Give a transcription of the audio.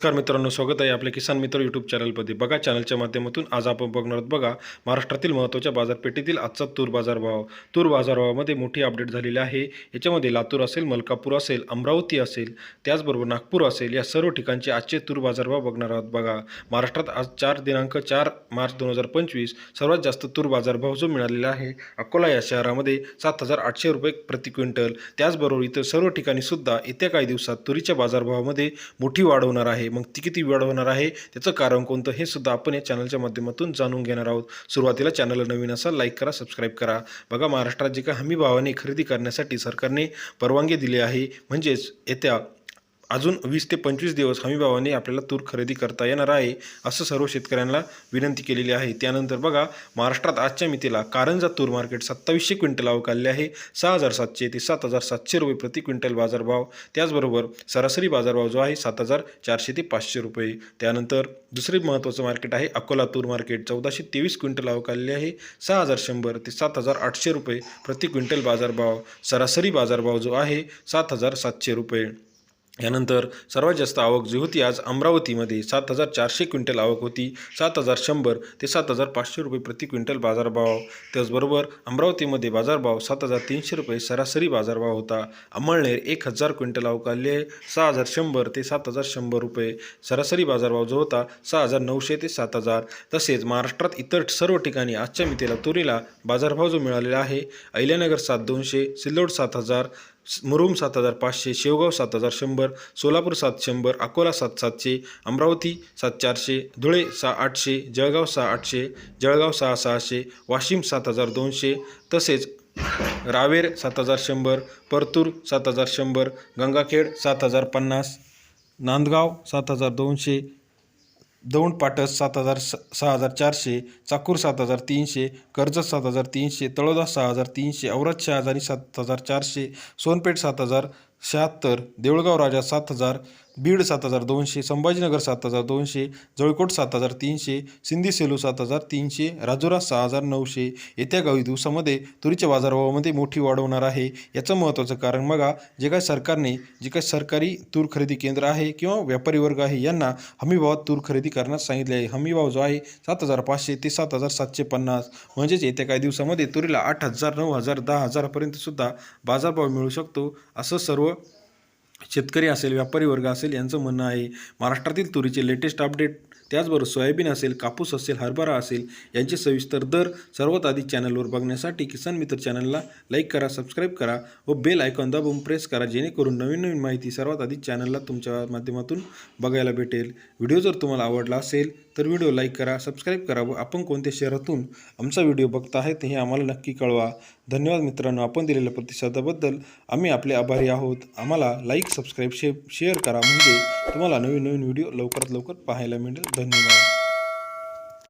नमस्कार मित्रांनो स्वागत आहे आपल्या किसान मित्र यूट्यूब चॅनलमध्ये बघा चॅनलच्या माध्यमातून आज आपण बघणार आहोत बघा महाराष्ट्रातील महत्त्वाच्या बाजारपेठेतील आजचा तूर बाजारभाव तूर बाजारभावामध्ये मोठी अपडेट झालेली आहे. याच्यामध्ये लातूर असेल मलकापूर असेल अमरावती असेल त्याचबरोबर नागपूर असेल या सर्व ठिकाणचे आजचे तूर बाजारभाव बघणार आहोत बघा. महाराष्ट्रात आज चार दिनांक चार मार्च दोन हजार पंचवीस सर्वात जास्त तूर बाजारभाव जो मिळालेला आहे अकोला या शहरामध्ये सात हजार आठशे रुपये प्रति क्विंटल. त्याचबरोबर इतर सर्व ठिकाणीसुद्धा येत्या काही दिवसात तुरीच्या बाजारभावामध्ये मोठी वाढ होणार आहे. मग ती किती वेळ होणार आहे? त्याचं कारण कोणतं? हे सुद्धा आपण या चॅनलच्या माध्यमातून जाणून घेणार आहोत. सुरुवातीला चॅनलला नवीन असा लाईक करा सबस्क्राईब करा. बघा महाराष्ट्रात जे काही हमी भावाने खरेदी करण्यासाठी सरकारने परवानगी दिली आहे. म्हणजेच येत्या अजून वीस ते पंचवीस दिवस हमीभावाने आपल्याला तूर खरेदी करता येणार आहे असं सर्व शेतकऱ्यांना विनंती केलेली आहे. त्यानंतर बघा महाराष्ट्रात आजच्या मितीला कारंजा तूर मार्केट सत्तावीसशे क्विंटल अवकालले आहे. सहा हजार सातशे ते सात हजार सातशे रुपये प्रति क्विंटल बाजारभाव त्याचबरोबर सरासरी बाजारभाव जो आहे सात हजार चारशे ते पाचशे रुपये. त्यानंतर दुसरे महत्त्वाचं मार्केट आहे अकोला तूर मार्केट. चौदाशे तेवीस क्विंटल अवकालले आहे. सहा हजार शंभर ते सात हजार आठशे रुपये प्रति क्विंटल बाजारभाव सरासरी बाजारभाव जो आहे सात हजार सातशे रुपये. यानंतर सर्वात जास्त आवक जी होती आज अमरावतीमध्ये सात हजार चारशे क्विंटल आवक होती. सात हजार शंभर ते सात हजार पाचशे रुपये प्रति क्विंटल बाजारभाव. त्याचबरोबर अमरावतीमध्ये बाजारभाव सात हजार तीनशे रुपये सरासरी बाजारभाव होता. अमळनेर एक हजार क्विंटल आवक आले सहा हजार शंभर ते सात हजार शंभर रुपये सरासरी बाजारभाव जो होता सहा हजार नऊशे ते सात हजार. तसेच महाराष्ट्रात इतर सर्व ठिकाणी आजच्या मितीला तुरीला बाजारभाव जो मिळालेला आहे. अहिल्यानगर सात दोनशे सिल्लोड सात हजार मुरुम सात हजार पाचशे शेवगाव सात हजार शंभर सोलापूर सात शंभर अकोला सात सातशे अमरावती सात चारशे धुळे सहा आठशे जळगाव सहा आठशे जळगाव सहा सहाशे वाशिम सात हजार दोनशे तसेच रावेर सात हजार शंभर परतूर सात हजार शंभर गंगाखेड सात हजार पन्नास नांदगाव सात हजार दोनशे दौंड पाटस सात हजार स सहा हजार चारशे चाकूर सात हजार तीनशे कर्जत सात हजार तीनशे तळोदा सहा हजार तीनशे औरत शहाजारी सात हजार चारशे सोनपेठ सात हजार शहात्तर देऊळगाव राजा सात हजार बीड सात हजार दोनशे संभाजीनगर सात हजार दोनशे जळकोट सात हजार तीनशे सिंधी सेलू सात हजार तीनशे राजुरा सहा हजार नऊशे. येत्या काही दिवसामध्ये तुरीच्या बाजारभावामध्ये मोठी वाढ होणार आहे. याचं महत्त्वाचं कारण बघा जे काही सरकारने जे काही सरकारी तूर खरेदी केंद्र आहे किंवा व्यापारी वर्ग आहे यांना हमीभावात तूर खरेदी करण्यास सांगितले आहे. हमीभाव जो आहे सात हजार पाचशे ते सात हजार सातशे पन्नास. म्हणजेच येत्या काही दिवसामध्ये तुरीला आठ हजार नऊ हजार दहा हजारपर्यंतसुद्धा बाजारभाव मिळू शकतो. असं सर्व शेतकरी असेल व्यापारी वर्ग असेल यांचं म्हणणं आहे महाराष्ट्रातील तुरीचे लेटेस्ट अपडेट त्याचबरोबर सोयाबीन असेल कापूस असेल हरभरा असेल यांचे सविस्तर दर सर्वात आधी चॅनलवर बघण्यासाठी किसान मित्र चॅनलला लाईक करा सबस्क्राईब करा व बेल आयकॉन दाबून प्रेस करा जेणेकरून नवीन नवीन माहिती सर्वात आधी चॅनलला तुमच्या माध्यमातून बघायला भेटेल. व्हिडिओ जर तुम्हाला आवडला असेल तर व्हिडिओ लाईक करा सबस्क्राईब करा व आपण कोणत्या शहरातून आमचा व्हिडिओ बघता आहेत हे आम्हाला नक्की कळवा. धन्यवाद मित्रांनो आपण दिलेल्या प्रतिसादाबद्दल आम्ही आपले आभारी आहोत. आम्हाला लाईक सबस्क्राईब शे शेअर करा. म्हणजे तुम्हाला नवीन नवीन व्हिडिओ लवकरात लवकर पाहायला मिळेल. धन्यवाद